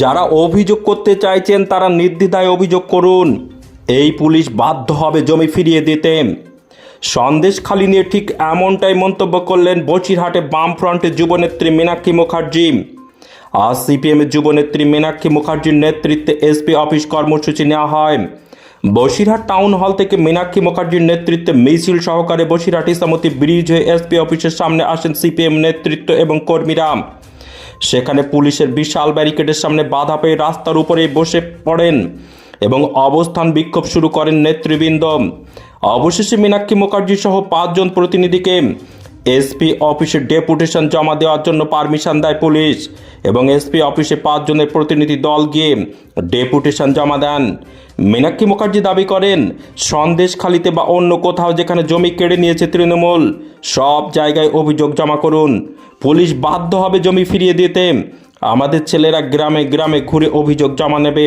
যারা অভিযোগ করতে চাইছেন, তারা নির্দ্বিধায় অভিযোগ করুন। এই পুলিশ বাধ্য হবে জমি ফিরিয়ে দিতে। সন্দেশখালি নিয়ে ঠিক এমনটাই মন্তব্য করলেন বসিরহাটে বামফ্রন্টের যুবনেত্রী মীনাক্ষী মুখার্জি। আজ সিপিএমের যুবনেত্রী মীনাক্ষী মুখার্জির নেতৃত্বে এসপি অফিস কর্মসূচি নেওয়া হয়। বসিরহাট টাউন হল থেকে মীনাক্ষী মুখার্জির নেতৃত্বে মিছিল সহকারে বসিরহাট ইসামতি ব্রিজ হয়ে এসপি অফিসের সামনে আসেন সিপিএম নেতৃত্ব এবং কর্মীরা। সেখানে পুলিশের বিশাল ব্যারিকেডের সামনে বাধা পেয়ে রাস্তার উপরে বসে পড়েন এবং অবস্থান বিক্ষোভ শুরু করেন নেতৃবৃন্দ। অবশেষে মীনাক্ষী মুখার্জি সহ পাঁচজন প্রতিনিধিকে এসপি অফিসে ডেপুটেশন জমা দেওয়ার জন্য পারমিশন দেয় পুলিশ এবং এসপি অফিসে পাঁচজনের প্রতিনিধি দল গিয়ে ডেপুটেশন জমা দেন। মীনাক্ষী মুখার্জি দাবি করেন সন্দেশখালিতে বা অন্য কোথাও যেখানে জমি কেড়ে নিয়েছে তৃণমূল, সব জায়গায় অভিযোগ জমা করুন। পুলিশ বাধ্য হবে জমি ফিরিয়ে দিতে। আমাদের ছেলেরা গ্রামে গ্রামে ঘুরে অভিযোগ জমা নেবে।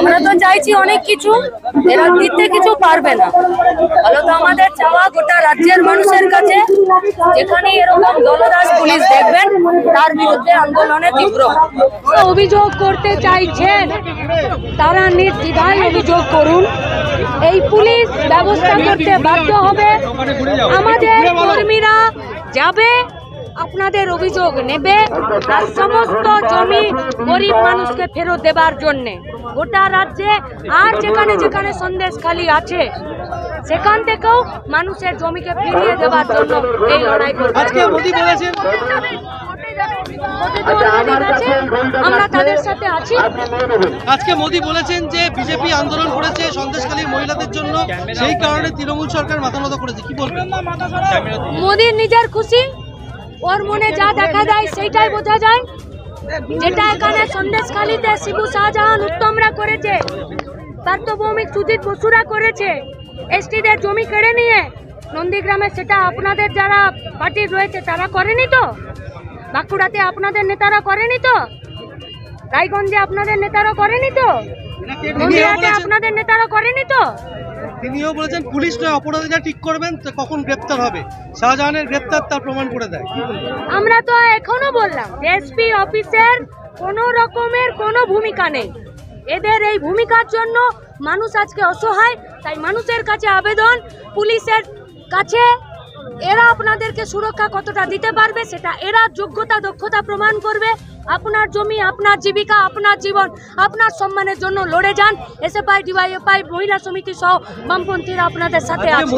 আমরা তো চাইছি অনেক কিছু, এরা দিতে কিছু পারবে না। ফলে তো আমাদের চাওয়া গোটা রাজ্যের মানুষের কাছে যেখানে এরকম দলদাস পুলিশ দেখবেন, তার বিরুদ্ধে আন্দোলনে তীব্র। অভিযোগ করতে চাইছেন, তারা নির্দ্বিধায় অভিযোগ করুন। এই পুলিশ ব্যবস্থা করতে বাধ্য হবে। আমাদের কর্মীরা যাবে আপনাদের অভিযোগ নেবে আর সমস্ত জমি গরিব মানুষকে ফেরত দেবার জন্য। গোটা রাজ্যে আর যেখানে যেখানে সন্দেশ খালি আছে সেখান থেকেও মানুষের জমিকে ফিরিয়ে দেওয়ার জন্য এই লড়াই আজকে মোদি বলেছেন আমরা তাদের সাথে আছি। আজকে মোদি বলেছেন যে বিজেপি আন্দোলন করেছে সন্দেশখালীর মহিলাদের জন্য সেই কারণে তৃণমূল সরকার মাথা মতো করেছে। কি বলবেন? মোদির নিজের খুশি ওর মনে যা দেখা যায় সেইটাই বোঝা যায়। যেটা এখানে সন্দেশখালিতে শিবু শাহজাহান উত্তমরা করেছে পার্থ ভৌমিক সুজিত বসুরা করেছে। এসটিদের জমি কেড়ে নিয়ে নন্দীগ্রামে সেটা আপনাদের যারা পার্টির রয়েছে, তারা করেনি তো? বাঁকুড়াতে আপনাদের নেতারা করেনি তো? রায়গঞ্জে আপনাদের নেতারা করেনি তো? নন্দীহাটে আপনাদের নেতারা করেনি তো? তিনিও বলেছেন, পুলিশ নয় অপরাধীরা ঠিক করবেন কখন গ্রেপ্তার হবে? শাহজাহানের গ্রেপ্তার তার প্রমাণ করে দেয়। আমরা তো এখনও বললাম, এসপি অফিসের কোনো রকমের কোনো ভূমিকা নেই। এদের এই ভূমিকার জন্য মানুষ আজকে অসহায়, তাই মানুষের কাছে আবেদন, পুলিশের কাছে এরা আপনাদেরকে সুরক্ষা কতটা দিতে পারবে সেটা এরা যোগ্যতা দক্ষতা প্রমাণ করবে। আপনার জমি আপনার জীবিকা আপনার জীবন আপনার সম্মানের জন্য লড়ে যান। এসএফআই ডিওয়াইএফআই মহিলা সমিতি সহ বামপন্থীরা আপনাদের সাথে আজকে আছে।